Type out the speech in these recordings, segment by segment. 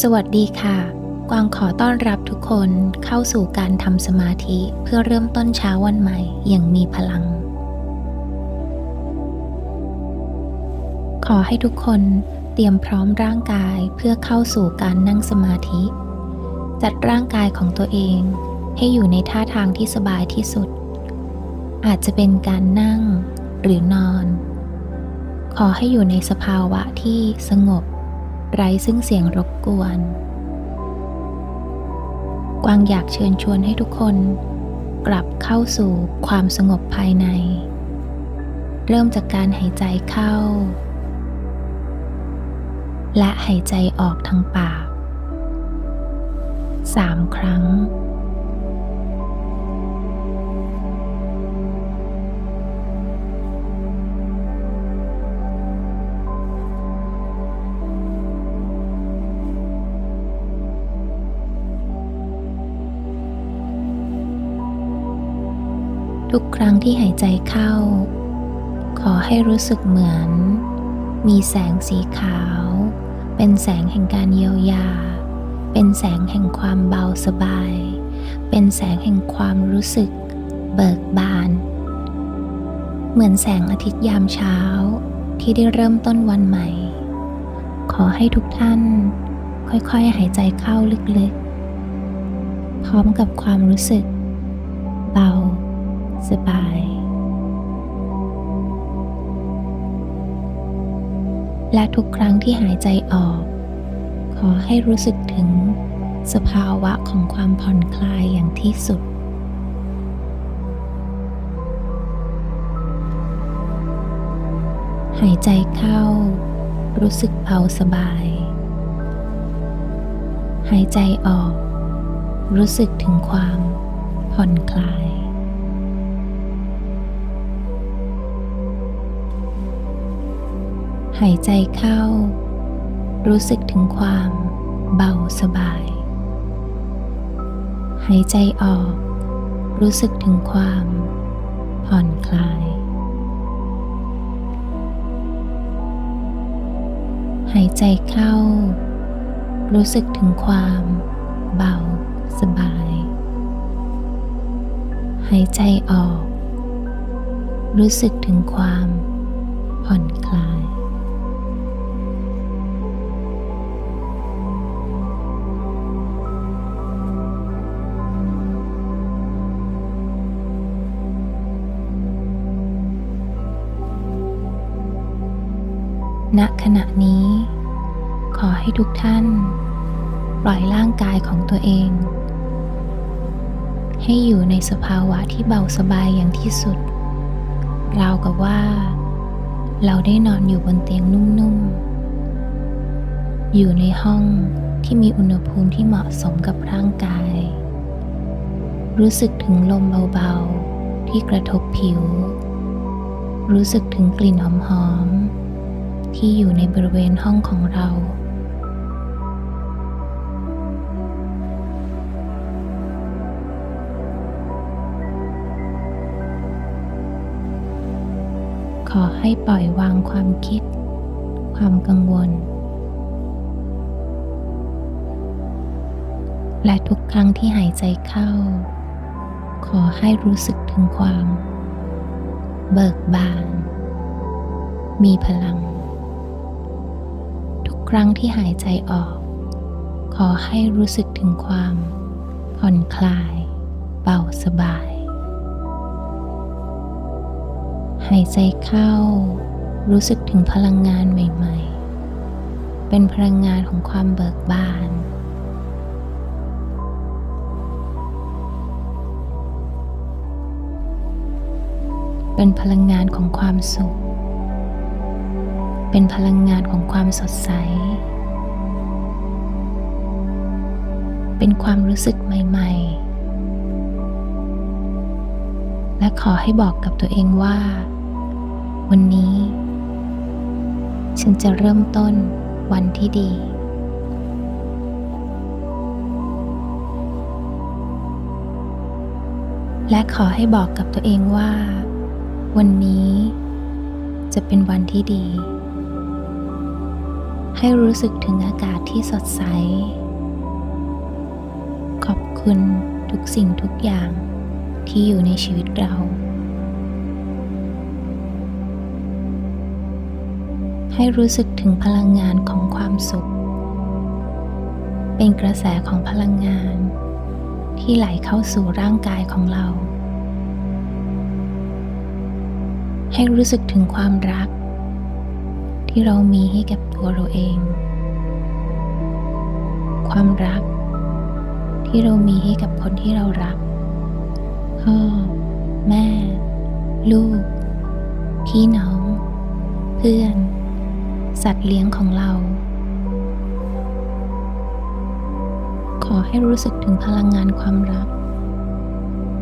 สวัสดีค่ะ กวางขอต้อนรับทุกคนเข้าสู่การทำสมาธิเพื่อเริ่มต้นเช้าวันใหม่อย่างมีพลัง ขอให้ทุกคนเตรียมพร้อมร่างกายเพื่อเข้าสู่การนั่งสมาธิ จัดร่างกายของตัวเองให้อยู่ในท่าทางที่สบายที่สุด อาจจะเป็นการนั่งหรือนอน ขอให้อยู่ในสภาวะที่สงบ ไร้ซึ่งเสียงรบกวน กวางอยากเชิญชวนให้ทุกคนกลับเข้าสู่ความสงบภายใน เริ่มจากการหายใจเข้า และหายใจออกทางปากสามครั้ง ทุกครั้งที่หายใจเข้า ขอให้รู้สึกเหมือน มีแสงสีขาว เป็นแสงแห่งการเยียวยา เป็นแสงแห่งความเบาสบาย เป็นแสงแห่งความรู้สึก เบิกบาน เหมือนแสงอาทิตย์ยามเช้าที่ได้เริ่มต้นวันใหม่ ขอให้ทุกท่าน ค่อยๆ หายใจเข้าลึกๆ พร้อมกับความรู้สึก เบา สบาย และทุกครั้งที่หายใจออก ขอให้รู้สึกถึงสภาวะของความผ่อนคลายอย่างที่สุดหายใจเข้า รู้สึกเบาสบาย หายใจออก รู้สึกถึงความผ่อนคลาย หายใจเข้า รู้สึกถึงความเบาสบาย หายใจออก รู้สึกถึงความผ่อนคลาย หายใจเข้า รู้สึกถึงความเบาสบาย หายใจออก รู้สึกถึงความผ่อนคลาย ณขณะนี้ ขอให้ทุกท่าน ปล่อยร่างกายของตัวเอง ให้อยู่ในสภาวะที่เบาสบายอย่างที่สุด ราวกับว่า เราได้นอนอยู่บนเตียงนุ่มๆ อยู่ในห้องที่มีอุณหภูมิที่เหมาะสมกับร่างกาย รู้สึกถึงลมเบาๆ ที่กระทบผิว รู้สึกถึงกลิ่นหอม ที่อยู่ในบริเวณห้องของเรา ขอให้ปล่อยวางความคิด ความกังวล และทุกครั้งที่หายใจเข้า ขอให้รู้สึกถึงความ เบิกบาน มีพลัง รั้งที่หายใจออก ขอให้รู้สึกถึงความ ผ่อนคลาย เบาสบาย หายใจเข้า รู้สึกถึงพลังงานใหม่ ๆ เป็นพลังงานของความเบิกบานเป็นพลังงานของความสุข เป็นพลังงานของความสดใส เป็นความรู้สึกใหม่ ๆ และขอให้บอกกับตัวเองว่า วันนี้ ฉันจะเริ่มต้นวันที่ดีและขอให้บอกกับตัวเองว่า วันนี้จะเป็นวันที่ดี ให้รู้สึกถึงอากาศที่สดใส ขอบคุณทุกสิ่งทุกอย่างที่อยู่ในชีวิตเรา ให้รู้สึกถึงพลังงานของความสุข เป็นกระแสของพลังงาน ที่ไหลเข้าสู่ร่างกายของเรา ให้รู้สึกถึงความรัก ที่เรามีให้กับตัวเราเอง ความรัก ที่เรามีให้กับคนที่เรารัก พ่อ แม่ ลูก พี่น้อง เพื่อน สัตว์เลี้ยงของเรา ขอให้รู้สึกถึงพลังงานความรัก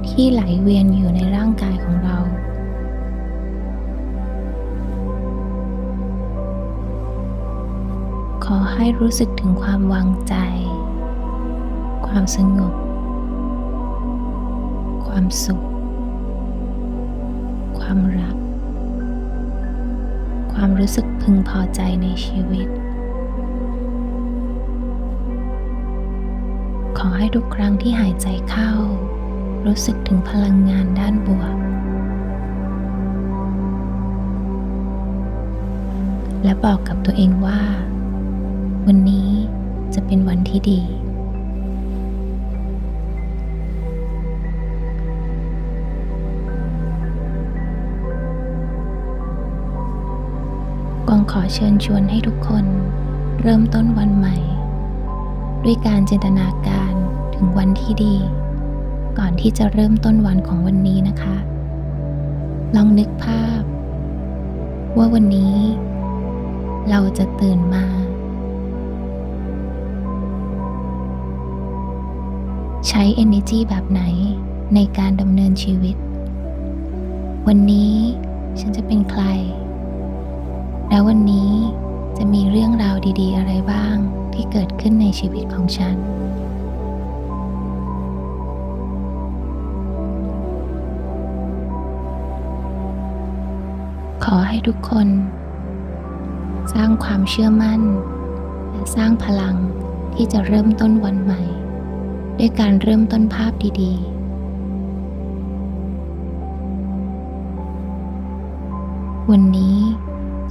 ที่ไหลเวียนอยู่ในร่างกายของเรา อให้รู้สึกถึงความวางใจ ความสงบ ความสุข ความรัก ความรู้สึกพึงพอใจในชีวิต ขอให้ทุกครั้งที่หายใจเข้า รู้สึกถึงพลังงานด้านบวกและบอกกับตัวเองว่า วันนี้จะเป็นวันที่ดี กวางขอเชิญชวนให้ทุกคน เริ่มต้นวันใหม่ ด้วยการจินตนาการถึงวันที่ดี ก่อนที่จะเริ่มต้นวันของวันนี้นะคะ ลองนึกภาพ ว่าวันนี้ เราจะตื่นมา ใช้ energy แบบไหนในการดำเนินชีวิต วันนี้ฉันจะเป็นใคร แล้ววันนี้จะมีเรื่องราวดี ๆ อะไรบ้างที่เกิดขึ้นในชีวิตของฉัน ขอให้ทุกคน สร้างความเชื่อมั่น และสร้างพลังที่จะเริ่มต้นวันใหม่ ด้วยการเริ่มต้นภาพดีๆวันนี้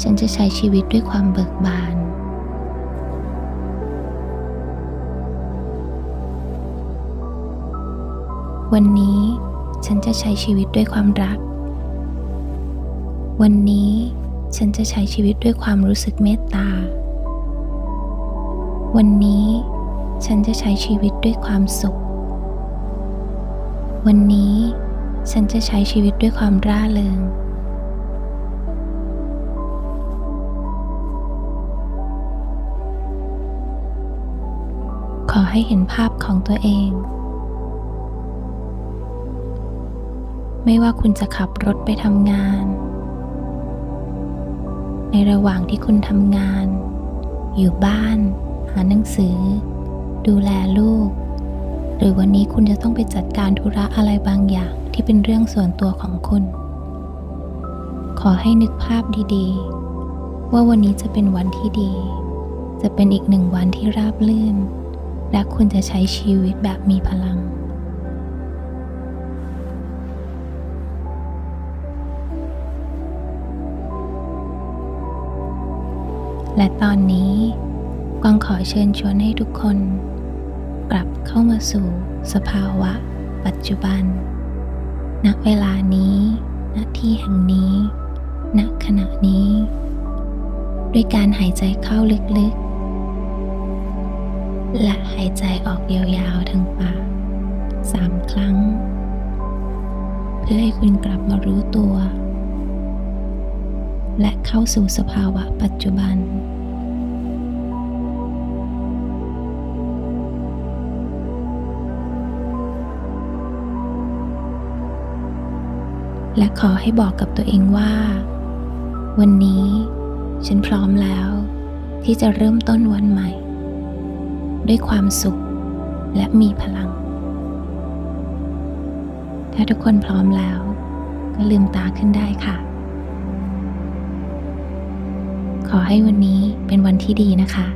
ฉันจะใช้ชีวิตด้วยความเบิกบาน วันนี้ฉันจะใช้ชีวิตด้วยความรัก วันนี้ฉันจะใช้ชีวิตด้วยความรู้สึกเมตตา วันนี้ ฉันจะใช้ชีวิตด้วยความสุข วันนี้ฉันจะใช้ชีวิตด้วยความร่าเริง ขอให้เห็นภาพของตัวเอง ไม่ว่าคุณจะขับรถไปทำงาน ในระหว่างที่คุณทำงาน อยู่บ้าน หาหนังสือ ดูแลลูก หรือวันนี้คุณจะต้องไปจัดการธุระอะไรบางอย่างที่เป็นเรื่องส่วนตัวของคุณ ขอให้นึกภาพดีๆ ว่าวันนี้จะเป็นวันที่ดี จะเป็นอีกหนึ่งวันที่ราบรื่น และคุณจะใช้ชีวิตแบบมีพลังและตอนนี้ กวางขอเชิญชวนให้ทุกคน กลับเข้ามาสู่สภาวะปัจจุบัน ณ เวลานี้ ณ ที่แห่งนี้ ณ ขณะนี้ ด้วยการหายใจเข้าลึกๆ และหายใจออกยาวๆทางปากสามครั้ง เพื่อให้คุณกลับมารู้ตัว และเข้าสู่สภาวะปัจจุบัน และขอให้บอกกับตัวเองว่า วันนี้ฉันพร้อมแล้ว ที่จะเริ่มต้นวันใหม่ ด้วยความสุขและมีพลัง ถ้าทุกคนพร้อมแล้ว ก็ลืมตาขึ้นได้ค่ะ ขอให้วันนี้เป็นวันที่ดีนะคะ